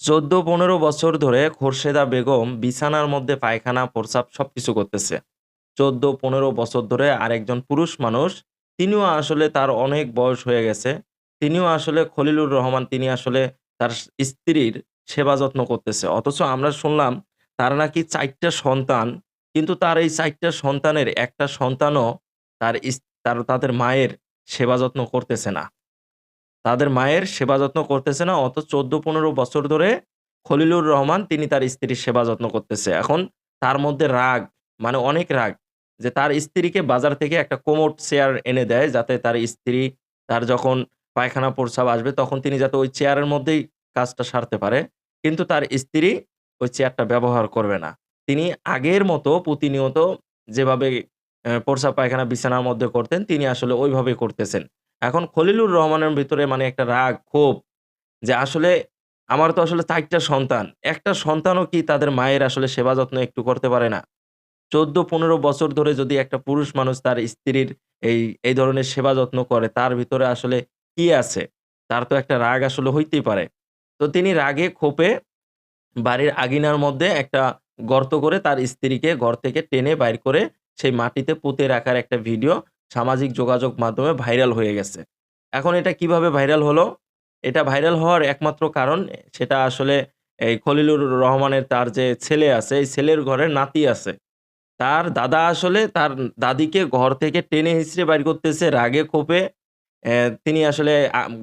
চোদ্দ পনেরো বছর ধরে খোরশেদা বেগম বিছানার মধ্যে পায়খানা, প্রস্রাব সবকিছু করতেছে। চোদ্দ পনেরো বছর ধরে আরেকজন পুরুষ মানুষ, তিনিও আসলে তার অনেক বয়স হয়ে গেছে। তিনিও আসলে খলিলুর রহমান, তিনি আসলে তার স্ত্রীর সেবা যত্ন করতেছে। অথচ আমরা শুনলাম তার নাকি চারটা সন্তান, কিন্তু তার এই চারটা সন্তানের একটা সন্তানও তার তার, তাদের মায়ের সেবা যত্ন করতেছে না। তাদের মায়ের সেবা যত্ন করতেছে না অত চোদ্দ পনেরো বছর ধরে খলিলুর রহমান তিনি তার স্ত্রীর সেবা যত্ন করতেছে। এখন তার মধ্যে রাগ মানে অনেক রাগ যে তার স্ত্রীকে বাজার থেকে একটা কোমোট চেয়ার এনে দেয় যাতে তার স্ত্রী তার যখন পায়খানা প্রস্রাব আসবে তখন তিনি যাতে ওই চেয়ারের মধ্যেই কাজটা সারতে পারে। কিন্তু তার স্ত্রী ওই চেয়ারটা ব্যবহার করবে না। তিনি আগের মতো প্রতিনিয়ত যেভাবে আহ, প্রস্রাব পায়খানা বিছানার মধ্যে করতেন তিনি আসলে ওইভাবে করতেছেন। এখন খলিলুর রহমানের ভিতরে মানে একটা রাগ, ক্ষোভ যে আসলে আমার তো আসলে চারটা সন্তান। একটা সন্তানও কি তাদের মায়ের আসলে সেবা যত্ন একটু করতে পারে না? চোদ্দ, পনেরো বছর ধরে যদি একটা পুরুষ মানুষ তার স্ত্রীর এই এই ধরনের সেবা যত্ন করে, তার ভিতরে আসলে কি আছে? তার তো একটা রাগ আসলে হইতেই পারে। তো তিনি রাগে, ক্ষোভে বাড়ির আগিনার মধ্যে একটা গর্ত করে তার স্ত্রীকে ঘর থেকে টেনে বাইর করে সেই মাটিতে পুঁতে রাখার একটা ভিডিও সামাজিক যোগাযোগ মাধ্যমে ভাইরাল হয়ে গেছে। এখন এটা কীভাবে ভাইরাল হলো? এটা ভাইরাল হওয়ার একমাত্র কারণ, সেটা আসলে এই খলিলুর রহমানের তার যে ছেলে আছে, এই ছেলের ঘরে নাতি আছে। তার দাদা আসলে তার দাদিকে ঘর থেকে টেনে হিঁচড়ে বাইর করতেছে রাগে ক্ষোভে। তিনি আসলে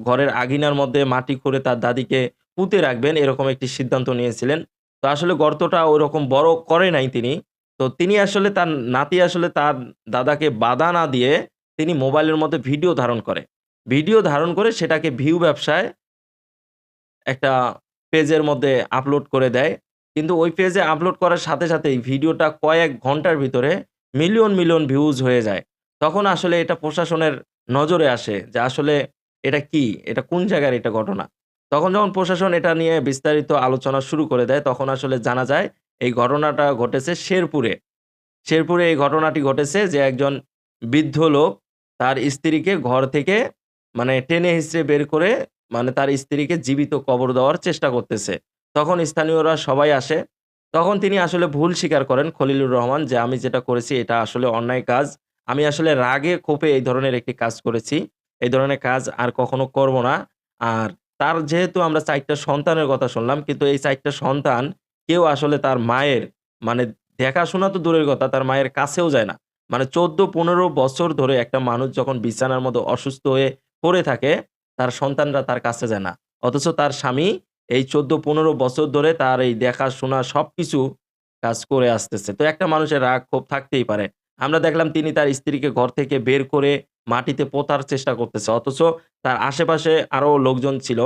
ঘরের আগিনার মধ্যে মাটি করে তার দাদিকে পুঁতে রাখবেন, এরকম একটি সিদ্ধান্ত নিয়েছিলেন। তো আসলে গর্তটা ওরকম বড় করে নাই তিনি। তো তিনি আসলে তার নাতি আসলে তার দাদাকে বাধা না দিয়ে তিনি মোবাইলের মধ্যে ভিডিও ধারণ করে। ভিডিও ধারণ করে সেটাকে ভিউ ব্যবসায় একটা পেজের মধ্যে আপলোড করে দেয়। কিন্তু ওই পেজে আপলোড করার সাথে সাথেই ভিডিওটা কয়েক ঘণ্টার ভিতরে মিলিয়ন মিলিয়ন ভিউজ হয়ে যায়। তখন আসলে এটা প্রশাসনের নজরে আসে যে আসলে এটা কি? এটা কোন জায়গার এটা ঘটনা? তখন যখন প্রশাসন এটা নিয়ে বিস্তারিত আলোচনা শুরু করে দেয়, তখন আসলে জানা যায় এই ঘটনাটা ঘটেছে শেরপুরে। শেরপুরে এই ঘটনাটি ঘটেছে যে একজন বৃদ্ধ লোক তার স্ত্রীকে ঘর থেকে মানে টেনে হিসড়ে বের করে মানে তার স্ত্রীকে জীবিত কবর দেওয়ার চেষ্টা করতেছে। তখন স্থানীয়রা সবাই আসে। তখন তিনি আসলে ভুল স্বীকার করেন খলিলুর রহমান যে আমি যেটা করেছি এটা আসলে অন্যায় কাজ। আমি আসলে রাগে ক্ষোভে এই ধরনের একটি কাজ করেছি। এই ধরনের কাজ আর কখনো করব না। আর তার যেহেতু আমরা চারটা সন্তানের কথা শুনলাম, কিন্তু এই চারটা সন্তান কেউ আসলে তার মায়ের মানে দেখাশোনা তো দূরের কথা, তার মায়ের কাছেও যায় না। মানে চোদ্দ পনেরো বছর ধরে একটা মানুষ যখন বিছানার মতো অসুস্থ হয়ে পড়ে থাকে, তার সন্তানরা তার কাছে যায় না। অথচ তার স্বামী এই চোদ্দ পনেরো বছর ধরে তার এই দেখাশোনা সবকিছু কাজ করে আসতেছে। তো একটা মানুষের রাগ ক্ষোভ থাকতেই পারে। আমরা দেখলাম তিনি তার স্ত্রীকে ঘর থেকে বের করে মাটিতে পোতার চেষ্টা করতেছে। অথচ তার আশেপাশে আরও লোকজন ছিল,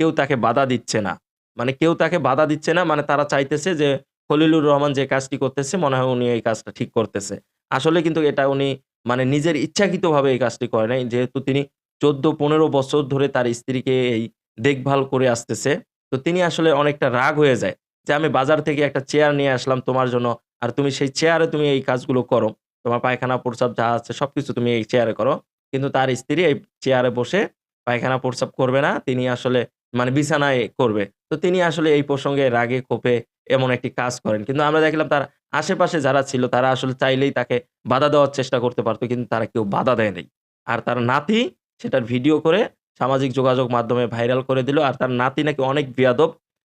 কেউ তাকে বাধা দিচ্ছে না। মানে কেউ তাকে বাধা দিচ্ছে না মানে তারা চাইতেছে যে খলিলুর রহমান যে কাজটি করতেছে, মনে হয় উনি এই কাজটা ঠিক করতেছে। আসলে কিন্তু এটা উনি মানে নিজের ইচ্ছাকৃতভাবে এই কাজটি করে নাই, যেহেতু তিনি চোদ্দ পনেরো বছর ধরে তার স্ত্রীকে এই দেখভাল করে আসতেছে। তো তিনি আসলে অনেকটা রাগ হয়ে যায় যে আমি বাজার থেকে একটা চেয়ার নিয়ে আসলাম তোমার জন্য, আর তুমি সেই চেয়ারে তুমি এই কাজগুলো করো। তোমার পায়খানা, প্রস্রাব যা আছে সবকিছু তুমি এই চেয়ারে করো। কিন্তু তার স্ত্রী এই চেয়ারে বসে পায়খানা, প্রস্রাব করবে না। তিনি আসলে মানে বিছানায় করবে। তো তিনি আসলে এই প্রসঙ্গে রাগে কোপে এমন একটি কাজ করেন। কিন্তু আমরা দেখলাম তার আশেপাশে যারা ছিল, তারা আসলে চাইলেই তাকে বাধা দেওয়ার চেষ্টা করতে পারতো, কিন্তু তারা কেউ বাধা দেয় নাই। আর তার নাতি সেটার ভিডিও করে সামাজিক যোগাযোগ মাধ্যমে ভাইরাল করে দিল। আর তার নাতি নাকি অনেক বিয়াদব